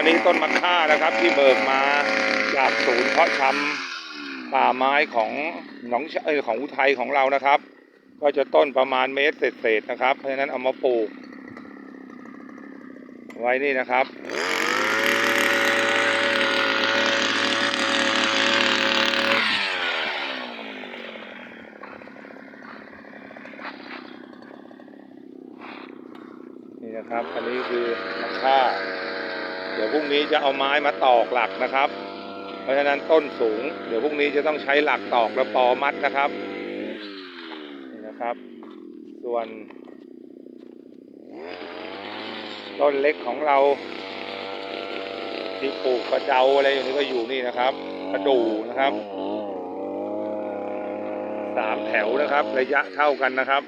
ันนี้ต้นมะค่านะครับ ที่เบิกมาจากศูนย์เพาะชำป่าไม้ของหนองเอยของอุทัยของเรานะครับ ก็จะต้นประมาณเมตรเศษๆนะครับ เพราะฉะนั้นเอามาปลูก ไว้นี่นะครับนี่นะครับ อันนี้คือมะค่า เดี๋ยวพรุ่งนี้จะเอาไม้มาตอกหลักนะครับ เพราะฉะนั้นต้นสูง เดี๋ยวพรุ่งนี้จะต้องใช้หลักตอกและปอมัดนะครับนี่นะครับ ส่วน ต้นเล็กของเรา ที่ปลูกกระเจ้าอะไรอยู่นี่ก็อยู่นี่นะครับกระดูนะครับสามแถวนะครับ ระยะเท่ากันนะครับ